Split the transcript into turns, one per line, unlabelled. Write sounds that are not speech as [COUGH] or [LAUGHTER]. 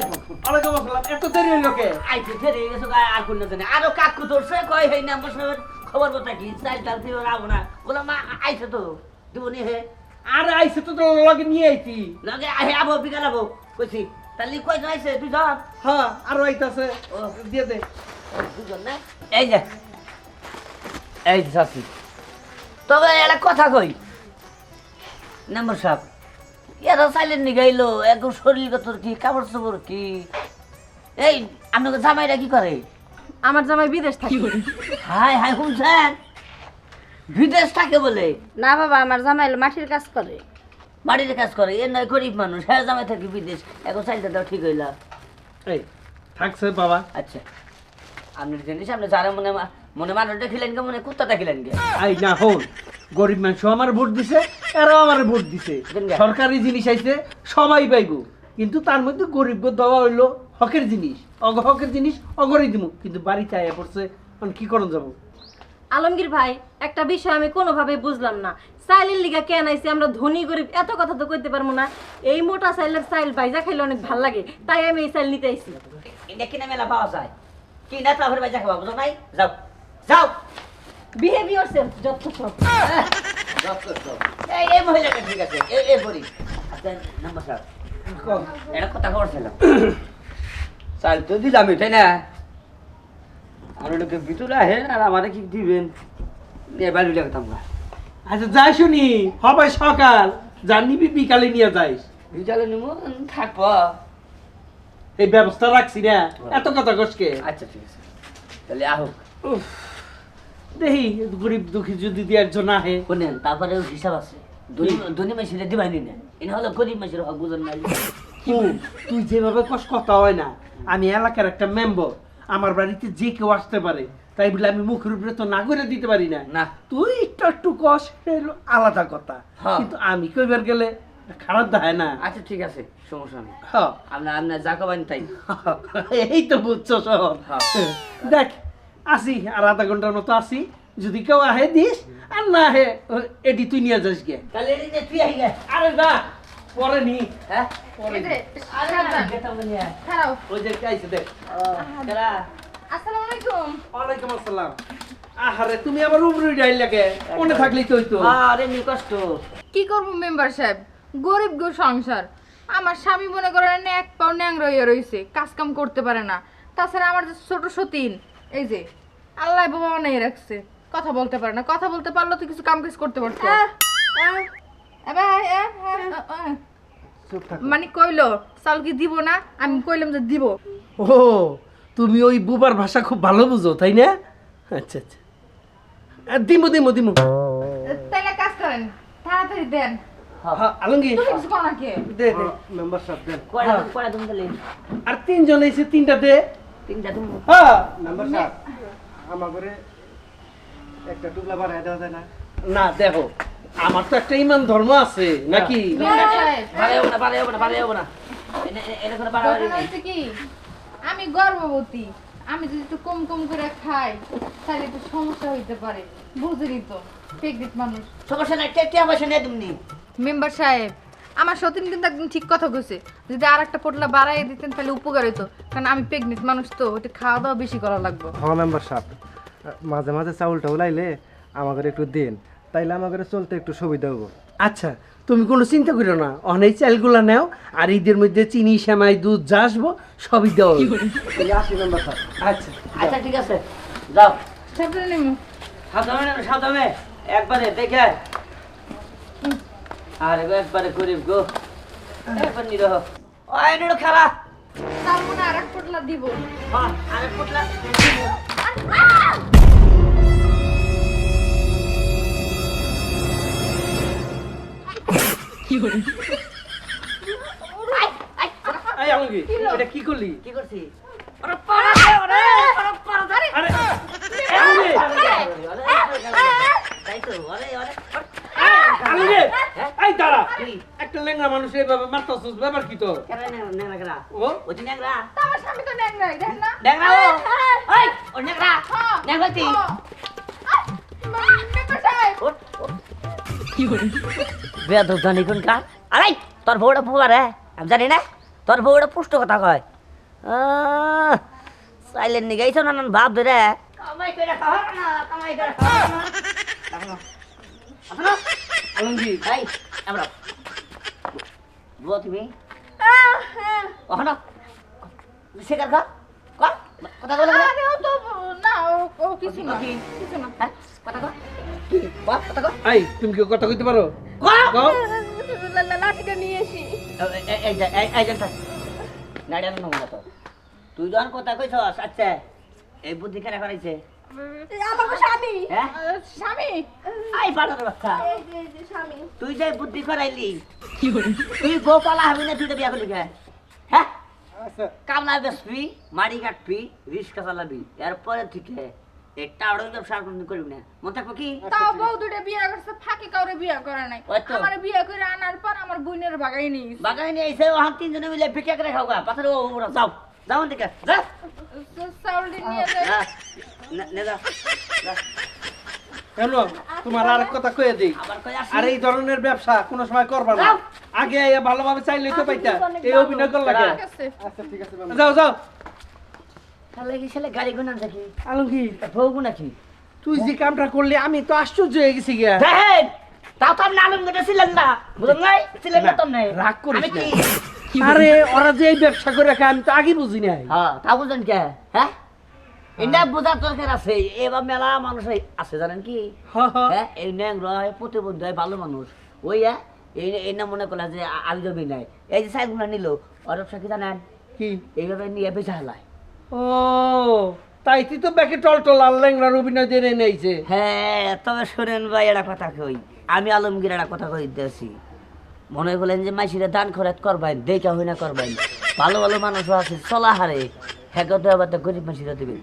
ওয়ালাইকুম আসসালাম। এত দেরি হইল কে?
আইতে ফেরে গেছো গায়ে আর কোন জানে আরও কাকু ধরছে কয় হেই না বসে খবর বতা কি? চাই ডাল দিব রাখব না। বলে মা আইছে তো? দিবনি হে।
আর আইছে তো তোর লগে নিয়ে
লগে আহে আবো বিকাল আবো। কইছি তাহলে কয় জন আইছে? দুজন
হ্যাঁ আরও আইতাছে।
ও।
দিয়ে দে।
দুজন না? এই যে। এই যে শাশি তবে একটা কথা কই? নাম্বার সাহেব এরা সাইলেন্ট নিগাইলো একদম শরীর তোর কি কাপড় চোপড় কি? এই আপনাকে জামাইরা কি করে?
আমার জামাই বিদেশ থাকে।
হাই হাই শুনছেন? বিদেশ থাকে বলে?
না বাবা আমার জামাই মাটির কাজ করে।
বাড়িতে কাজ করে এ নয় গরিব মানুষ। হ্যাঁ জামাই থাকে বিদেশ। এখন চাইতে দাও ঠিক হইলা।
এই থাকছে বাবা।
আচ্ছা। আপনি জিনিস আপনি যারা মনে মা- মনে মানুষটা খিলেন কে মনে কুত্তাটা খিলেন কে
আই না হন গরিব মানুষ আমার ভোট দিছে এরাও আমার ভোট দিছে। সরকারি জিনিস আইছে সবাই পাইব। কিন্তু তার মধ্যে গরিব দেওয়া হইল হকের জিনিস। অগ হকের জিনিস অগরই দিমু। কিন্তু বাড়িতে আয়া পড়ছে এখন কি করন যাব?
আলমগীর ভাই একটা বিষয় আমি কোনোভাবে বুঝলাম না। চাইলের লিগা কেন আইছি আমরা ধনী গরিব এত কথা তো কইতে পারব না। এই মোটা চাইলের চাইল ভাইজা খাইলে অনেক ভালো লাগে। তাই আমি এই চাইল নিতে আইছি।
এটা কিনা মেলা পাওয়া যায়? কি না তারপরে বাজা খাওয়া বুঝো নাই? যাও। যাও।
বিহেভিয়ার সেলফ যত সব।
এই এই মহিলাটা ঠিক আছে এই এই বলি আচ্ছা নাম্বার স্যার একটা কথা বলছিলাম চাল তো দিলামই তাই না। আর ওটাকে ভিতরে আহেন আর আমাদের কি দিবেন? এবার লাগতাম না
আচ্ছা যাই শুনি সকাল। জানিবি বিকালে নিয়ে যাইস।
বিজালে নিমো থাকব।
এই ব্যবস্থা রাখছি না। এত কথা কষকে
আচ্ছা ঠিক আছে। তাহলে আহো।
উফ, দেখি গরিব দুঃখী যদি দিয়ে একজন আহে।
শোনেন তারপরে হিসাব আছে। ধনী ধনী মাসিরে দিবানি না। এনে হলো গরিব মাসির হক বুঝেন না
হুম, তুই যেভাবে কষ কথা হয় না। আমি এলাকার একটা মেম্বার। আমার বাড়িতে যে কেউ আসতে পারে তাই বলে আমি মুখের উপরে তো না করে দিতে পারি না।
না।
তুই একটু একটু কষ হলো আলাদা কথা।
হ্যাঁ।
কিন্তু আমি কইবার গেলে খারাপ দেখায় না।
আচ্ছা ঠিক আছে সমস্যা নেই।
হ্যাঁ।
আপনার আপনার যা কবেন তাই। [LAUGHS]
এই তো বুঝছ শহর
হ্যাঁ।
দেখ আসি আর আধা ঘণ্টার মতো আসি। যদি কেউ আহে দিস আর না আহে এটি তুই নিয়ে যাস গে।
তাহলে তুই গে।
আরে না পরে নি।
হ্যাঁ?
পরে নি।
আরে না গেতাম নিয়ে
খারাও
ওই যে কাইছে দেখ।
আসসালামু আলাইকুম।
ওয়ালাইকুম আসসালাম। আহারে তুমি আবার উপরে ডাইল লাগে। মনে থাকলেই তো
আরে নি কষ্ট।
কি করব মেম্বার সাহেব? গরিব গো সংসার। আমার স্বামী মনে করেন এক পাও ন্যাং রইয়া রইছে কাজ কাম করতে পারে না। তাছাড়া আমার যে ছোট সতীন এই যে আল্লাহ বাবা বানাই রাখছে। কথা বলতে পারে না কথা বলতে পারল তো কিছু কাম কাজ করতে পারতো। এ।
চুপ থাক।
মানে কইলো চাল কি দিব না? আমি কইলাম যে দিব।
ও তুমি ওই বুবার ভাষা খুব ভালো বুঝো তাই না? আচ্ছা আচ্ছা। আহ, দিমু দিমু দিমু।
তাইলে কাজ করেন তাড়াতাড়ি দেন।
হ্যাঁ, আলমগীর।
তুমি কিছু কো নাকি?
দে দে মেম্বার সাহেব দেন। হ্যাঁ। আর তিনজন এসে তিনটা দে। হ্যাঁ।
নাম্বার সাহেব আমার করে একটা টুকলা বাড়ায় দেওয়া যায় না।
না দেখো আমার তো একটা ইমান ধর্ম আছে নাকি?
মেম্বার সাহেব
বাড়াই হবে না বাড়াই হবে না বাড়াই হবে না। এনে এনে করে বাড়াই
ঘটনা হচ্ছে কি? আমি গর্ভবতী। আমি যদি একটু কম কম করে খাই তাহলে একটু সমস্যা হইতে পারে। বুঝলি তো প্রেগনেন্ট মানুষ।
সমস্যা নাই তুমি
মেম্বার সাহেব আমার সতীন কিন্তু একদম ঠিক কথা কইছে। যদি আর একটা পোটলা বাড়াই দিতেন তাহলে উপকার হইতো। কারণ আমি প্রেগনেন্ট মানুষ তো ওটা খাওয়া দাওয়া বেশি করা লাগবে।
হ্যাঁ মেম্বার সাহেব। মাঝে মাঝে চাউলটা টাউল আইলে আমাকে একটু দিন। তাইলে আমাকে চলতে একটু সুবিধা হব
আচ্ছা তুমি কোনো চিন্তা করো না। অনেক চালগুলা নাও আর ঈদের মধ্যে চিনি সেমাই দুধ যা আসব সবই দেওয়া আচ্ছা।
আচ্ছা ঠিক আছে। যাও। সাবধানে একবারে দেখে আরে গো একবারে গরিব গো একবার নিরহ ওই নিরহ খেলা
তার মনে আর এক পোটলা দিব
হ্যাঁ আরে পুতলা
এই আলমগীর এটা কি করলি
কি করছি পাড়া দে পাড়া
আরে
তাই তো
এই দাঁড়া।
কি?
একটা লেঙ্গা মানুষ এইভাবে মারতাছিস ব্যাপার কি তো
কেন নেংরা কেরা
ও?
ও তি নেংরা
আমার স্বামী তো ন্যাং নাই দেখ না।
নেংরা ও? ওই ও নেংরা নেংরা তি বেদ জানি কোন কা আরে তোর বড় বুয়া রে আমি জানি না। তোর বউ এটা পুষ্ট কথা কয়। সাইলেন নিগাইছ নানান ভাব ধরে। কামাই করে খাওয়া না কামাই করে খাওয়া না। ভাই আমরা বুয়া তুমি? শেখার খা। কর। কথা বলে
আরে ও তো না ও- কিছু না কিছু না।
হ্যাঁ কথা কি? কথা কর
আই তুমি কি কথা কইতে পারো?
লাঠিটা নিয়ে
এই এই এই এই। নাড়িয়া নো তো। তুই যখন কথা কইছস আচ্ছা এই বুদ্ধি কেন করাইছে? হ্যাঁ? তুই যে বুদ্ধি করাইলি তুই বউ পালা হবি না তুই তো বিয়া করলি কে? হ্যাঁ?
আচ্ছা।
কামলা বেসবি মাড়ি কাটবি রিক্সা চালাবি এরপরে থেকে একটা আড়ই ব্যবসা কোনদিন করবি না। মন থাকব কি?
তাও বউ দুটো বিয়ে করছে ফাঁকি কাউরে বিয়ে করে নাই। আমার বিয়ে করে আনার পর আমার বোনের বাগাই নিয়ে।
বাগানে নিয়ে এসে ওখান তিনজনে মিলে ভিক্ষা করে খাওবা পাথরে ও যাও। যাও দিকে যা।
তো নিয়ে
কেন তোমার আর কথা কয়ে দিই।
আবার কই আসি।
আর এই ধরনের ব্যবসা কোনো সময় করবা না। আগে ভালোভাবে চাইলেই তো পাইতা। এই অভিনয়?
আচ্ছা ঠিক আছে
যাও যাও।
গাড়ি দেখি বউ কি?
তুই যে কামটা করলি আমি তো আশ্চর্য হয়ে গেছি গিয়া।
তাও তো আপনি আলম ছিলেন না। বুঝলেন নাই? ছিলেন না
না,
তো নাই
রাগ করিস
কি?
আরে ওরা যে এই ব্যবসা করে খায় আমি তো আগে বুঝি নাই।
হ্যাঁ তা বুঝলেন কে? হ্যাঁ? এটা বোঝার দরকার আছে এবার মেলা মানুষ আছে জানেন কি। হ্যাঁ এই ন্যাংরা হয় প্রতিবন্ধী হয় ভালো মানুষ। ওই হ্যাঁ এই মনে করলা যে আমি জমি নাই। এই যে সাইগুলো নিল ওর ব্যবসা কি জানেন?
কি?
এইভাবে নিয়ে বেচা হেলায়।
ও তাই তুই তো ব্যাকে টল টল দিয়ে নেইছে
হ্যাঁ তবে শোনেন ভাই একটা কথা কই। আমি আলমগীর একটা কথা কই দিতেছি। মনে করলেন যে মাইসিরা দান খরাত করবেন দেখা হই না করবেন। ভালো ভালো মানুষও আছে চলা হারে হ্যাঁ তো আবার তো গরিব মাসিরা দেবেন।